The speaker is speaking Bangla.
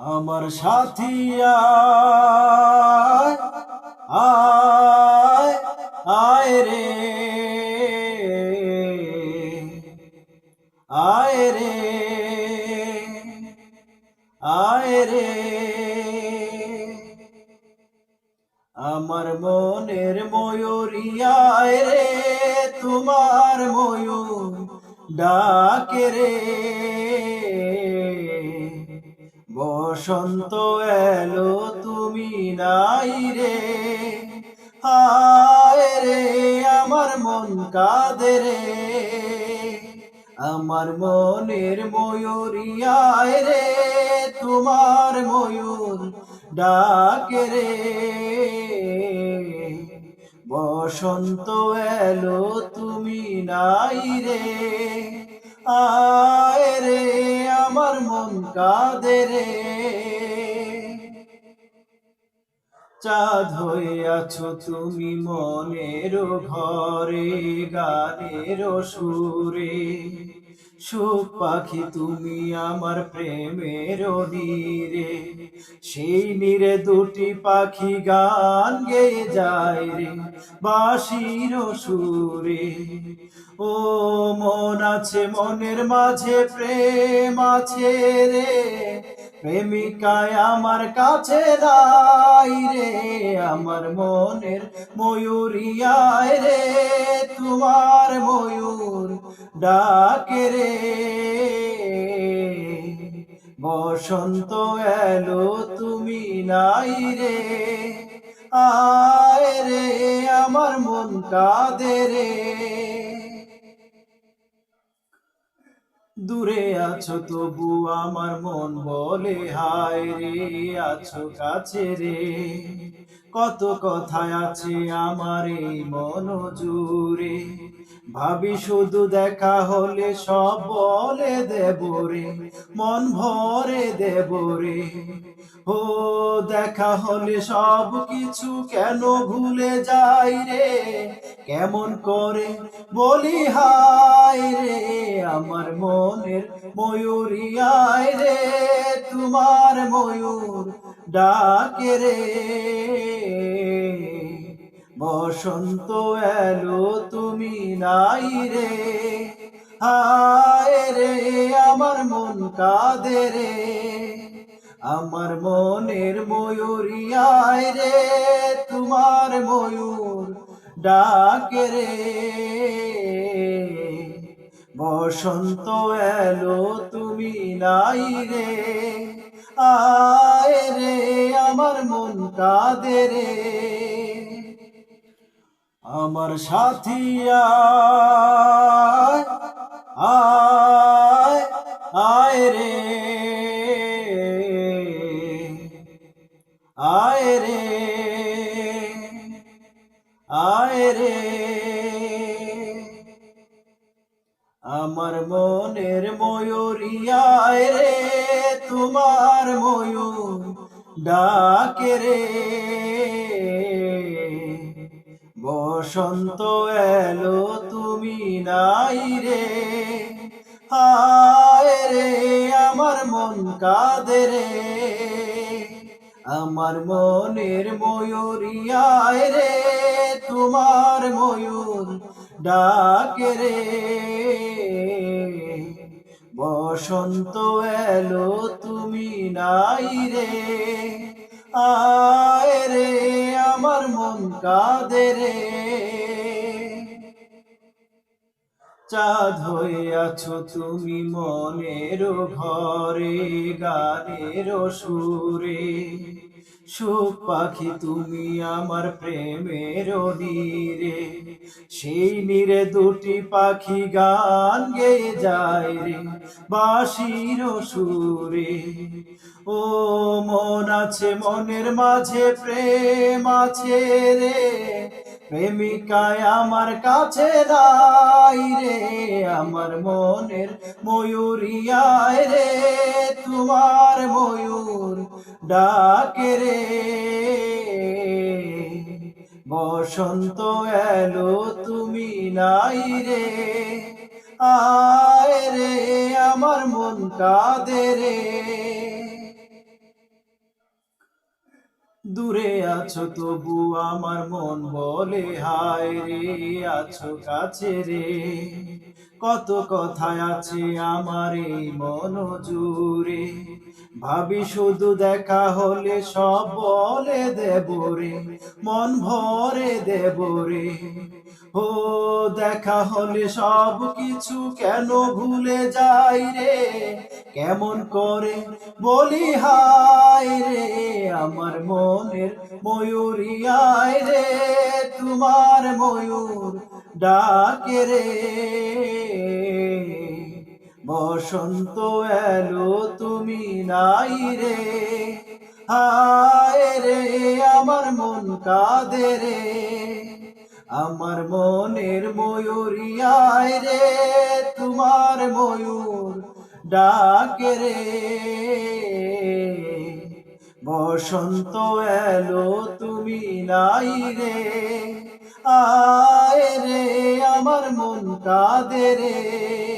আমার সাথী আয় আয় আয় রে। আয় রে আয় রে। আমার মনের ময়ূরিয়ায় রে, তোমার ময়ূর ডাকে রে। বসন্ত এলো, তুমি নাই রে। হায় রে, আমার মন কাঁদে রে। আমার মনের ময়ূরিয়ায় রে, তোমার ময়ূর ডাকে রে। বসন্ত এলো, তুমি নাই রে। আয় রে আমার মন কাঁদে রে। চাঁদ হয়ে আছো তুমি মনের ঘরে গানের সুরে। সুখ পাখি তুমি আমার প্রেমের নীরে সেই নীরে দুটি পাখি গান গেয়ে যায় রে বাঁশির সুরে। ও মন আছে, মনের মাঝে প্রেম আছে রে। প্রেমিকায় আমার কাছে নাই রে, আমার মনের ময়ূরিয়ায় রে। তোমার ময়ূর ডাকে রে বসন্ত এলো, তুমি নাই রে। আয় রে, আমার মন কাঁদে রে। দূরে আছো তবু আমার মন বলে, হায় রে, আছো কাছে রে। কত কথায় আছে আমার এই মন জুড়ে। ভাবি শুধু দেখা হলে সব বলে দেব রে মন ভরে দেব রে ও, দেখা হলে সব কিছু কেন ভুলে যাই রে? কেমন করে বলি হাই রে, আমার মনের ময়ূরিয়ায় রে, তোমার ময়ূর ডাকে রে। বসন্ত এলো তুমি নাই রে। হায় রে, আমার মন কাঁদে রে। আমার মনের ময়ূরিয়ায় রে, তোমার ময়ূর ডাকে রে। বসন্ত এলো তুমি নাই রে। আয় রে, আমার মন কাঁদে রে। আমার সাথী আয় আয় আয় রে। আয় রে আয় রে। আমার মনের ময়ূরিয়ায় রে। তোমার ময়ূর ডাকে রে। বসন্ত এলো, তুমি নাই রে। হায় রে, আমার মন কাঁদে রে। আমার মনের ময়ূরিয়ায় রে, তোমার ময়ূর ডাকে রে। বসন্ত এলো তুমি নাই রে। আয় রে আমার মন কাঁদে রে। চাঁদ আছো তুমি মনের ঘরে গানের সুরে। সুখ পাখি তুমি আমার প্রেমের নীরে সেই নীরে দুটি পাখি গান গেয়ে যায় রে, বাঁশির সুরে। ও মন আছে, মনের মাঝে প্রেম আছে রে প্রেমিকায় আমার কাছে নাই রে, আমার মনের ময়ূরিয়ায় রে, তোমার ময়ূর ডাকে রে। বসন্ত এলো, তুমি নাই রে, আয় রে, আমার মন কাঁদে রে। দূরে আছো তবু আমার মন বলে, হায় রে, আছো কাছে রে। কত কথায় আছে আমার এই মন জুড়ে ভাবি শুধু দেখা হলে সব বলে দেব রে, মন ভরে দেব রে। ও দেখা হলে সব কিছু কেন ভুলে যাই রে? কেমন করে বলি হাই রে, আমার মনের ময়ূরিয়ায় রে, তোমার ময়ূর ডাকে রে। বসন্ত এলো, তুমি নাই রে, হায় রে, আমার মন কাঁদে রে। আমার মনের ময়ূরিয়ায় রে, তোমার ময়ূর ডাকে রে। বসন্ত এলো, তুমি নাই রে। আয় রে, আমার মন দে রে।